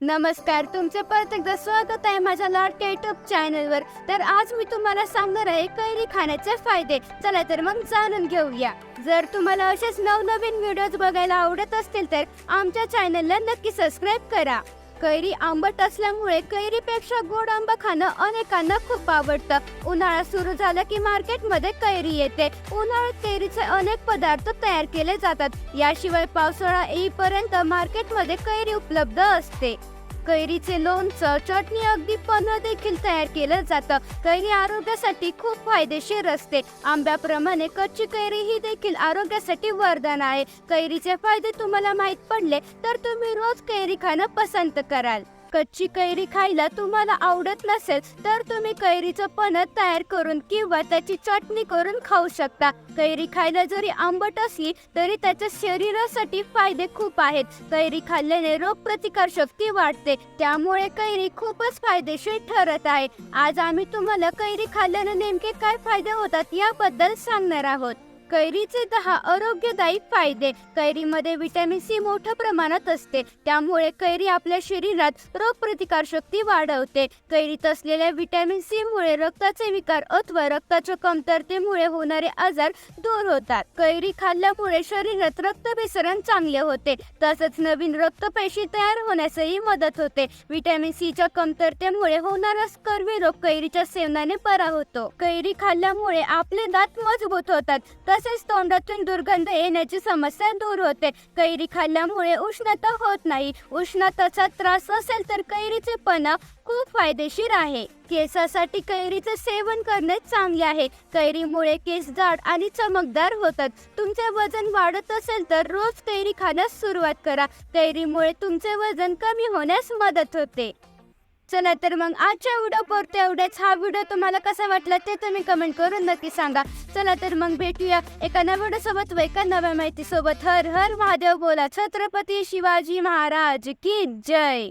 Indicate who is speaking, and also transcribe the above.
Speaker 1: नमस्कार तुमचे परत एकदा स्वागत आहे माझ्या लाडक्या युट्यूब चॅनलवर तर आज मी तुम्हाला सांगणार आहे कैरी खाण्याचे फायदे. चला तर मग जाणून घेऊया. जर तुम्हाला असेच नवनवीन व्हिडिओज बघायला आवडत असतील तर आमच्या चॅनलला नक्की सबस्क्राईब करा. कैरी आंबट असल्यामुळे कैरीपेक्षा गोड आंबा खाणं अनेकांना खूप आवडतं. उन्हाळा सुरू झाला की मार्केटमध्ये कैरी येते. उन्हाळ्यात कैरीचे अनेक पदार्थ तयार केले जातात. याशिवाय पावसाळा येईपर्यंत मार्केटमध्ये कैरी उपलब्ध असते. कैरीचे लोणचं चटणी अगदी पन्ह देखील तयार केलं जातं. कैरी आरोग्यासाठी खूप फायदेशीर असते. आंब्याप्रमाणे कच्ची कैरी ही देखील आरोग्यासाठी वरदान आहे. कैरीचे फायदे तुम्हाला माहीत पडले तर तुम्ही रोज कैरी खाणं पसंत कराल. कच्ची कैरी खायला तुम्हाला आवडत नसेल तर तुम्ही कैरीचं पन्ह तयार करून किंवा त्याची चटणी करून खाऊ शकता. कैरी खायला जरी आंबट असली तरी त्याच्या शरीरासाठी फायदे खूप आहेत. कैरी खाल्ल्याने रोगप्रतिकार शक्ती वाढते. त्यामुळे कैरी खूपच फायदेशीर ठरत आहे. आज आम्ही तुम्हाला कैरी खाल्ल्याने नेमके काय फायदे होतात याबद्दल सांगणार आहोत. कैरीचे दहा आरोग्यदायी फायदे. कैरीमध्ये व्हिटॅमिन सी मोठ्या प्रमाणात असते. त्यामुळे कैरी आपल्या शरीरात रोगप्रतिकार शक्ती वाढवते. कैरीत असलेल्या व्हिटॅमिन सी मुळे रक्ताचे विकार अथवा रक्ताच्या कमतरतेमुळे होणारे आजार दूर होतात. कैरी खाल्ल्यामुळे शरीरात रक्तभिसरण चांगले होते. तसंच नवीन रक्तपेशी तयार होण्यासही मदत होते. व्हिटॅमिन सीच्या कमतरतेमुळे होणारा कर्करोग कैरीच्या सेवनाने बरा होतो. कैरी खाल्ल्यामुळे आपले दात मजबूत होतात. तसेच तोंडातून दुर्गंध येण्याची समस्या दूर होते. कैरी खाल्ल्यामुळे उष्णता होत नाही. उष्णतेचा त्रास असेल तर कैरीचे पणा खूप फायदेशीर आहे. केसासाठी कैरीचे सेवन करणे चांगले आहे. कैरीमुळे केस जाड आणि चमकदार होतात. तुमचे वजन वाढत असेल तर रोज कैरी खाण्यास सुरुवात करा. कैरीमुळे तुमचे वजन कमी होण्यास मदत होते. चला तर मग आजच्या व्हिडिओ पुरते एवढ्याच हा व्हिडिओ तुम्हाला कसा वाटला ते तुम्ही कमेंट करून नक्की सांगा. चला तर मग भेटूया एका नव्या व्हिडिओ सोबत व एका नव्या माहिती सोबत हर हर महादेव बोला. छत्रपती शिवाजी महाराज की जय.